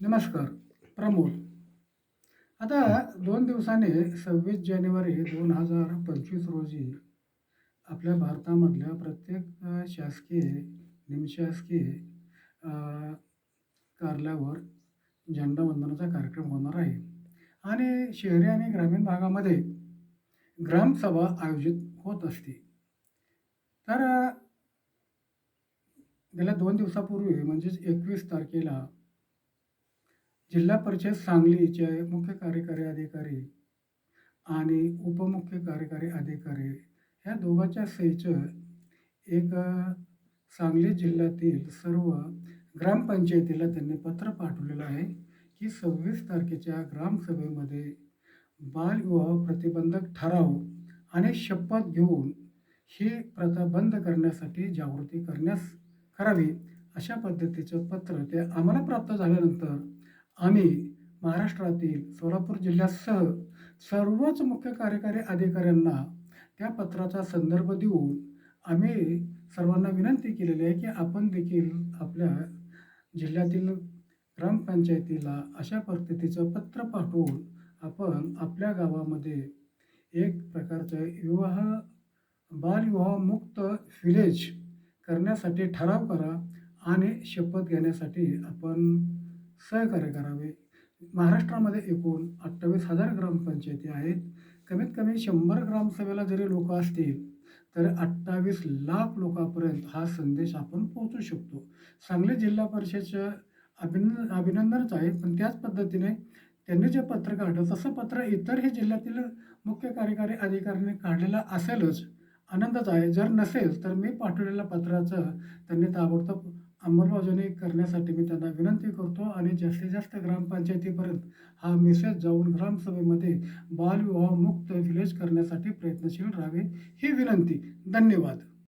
नमस्कार प्रमोद. आता दोन दिवसाने सव्वीस जानेवारी दोन हजार पंचवीस रोजी आपल्या भारतामधल्या प्रत्येक अ, शासकीय निमशासकीय अ, कार्यालयावर झेंडावंदनाचा कार्यक्रम होणार आहे. आणि शहरी आणि ग्रामीण भागामध्ये ग्रामसभा आयोजित होत असते. तर अ, गेल्या दोन दिवसापूर्वी म्हणजेच एकवीस तारखेला जिल्हा परिषद सांगलीचे मुख्य कार्यकारी अधिकारी आणि उपमुख्य कार्यकारी अधिकारी ह्या दोघांच्या सहीचं एक सांगली जिल्ह्यातील सर्व ग्रामपंचायतीला त्यांनी पत्र पाठवलेलं आहे की सव्वीस तारखेच्या ग्रामसभेमध्ये बालविवाह प्रतिबंधक ठराव आणि शपथ घेऊन ही प्रथा बंद करण्यासाठी जागृती करण्यास करावी अशा पद्धतीचं पत्र ते आम्हाला प्राप्त झाल्यानंतर आम्ही महाराष्ट्रातील सोलापूर जिल्ह्यासह सर्वच मुख्य कार्यकारी अधिकाऱ्यांना त्या पत्राचा संदर्भ देऊन आम्ही सर्वांना विनंती केलेली आहे की आपण देखील आपल्या जिल्ह्यातील ग्रामपंचायतीला अशा पद्धतीचं पत्र पाठवून आपण आपल्या गावामध्ये एक प्रकारचं विवाह बालविवाहमुक्त विलेज करण्यासाठी ठराव करा आणि शपथ घेण्यासाठी आपण सहकार्य करावे. महाराष्ट्रामध्ये एकूण अठ्ठावीस हजार ग्रामपंचायती आहेत. कमीत कमी शंभर ग्रामसभेला जरी लोक असतील तर अठ्ठावीस लाख लोकांपर्यंत हा संदेश आपण पोहोचू शकतो. सांगली जिल्हा परिषदच्या अभिनंद अभिनंदनच आहे पण त्याच पद्धतीने त्यांनी जे पत्र काढलं तसं पत्र इतरही जिल्ह्यातील मुख्य कार्यकारी अधिकाऱ्यांनी काढलेलं असेलच. आनंदच आहे. जर नसेल तर मी पाठवलेल्या पत्राचं त्यांनी ताबडतोब अंमलबजावणी करण्यासाठी मी त्यांना विनंती करतो आणि जास्तीत जास्त ग्रामपंचायतीपर्यंत हा मेसेज जाऊन ग्रामसभेमध्ये बालविवाह मुक्त विलेज करण्यासाठी प्रयत्नशील राहावे ही विनंती. धन्यवाद.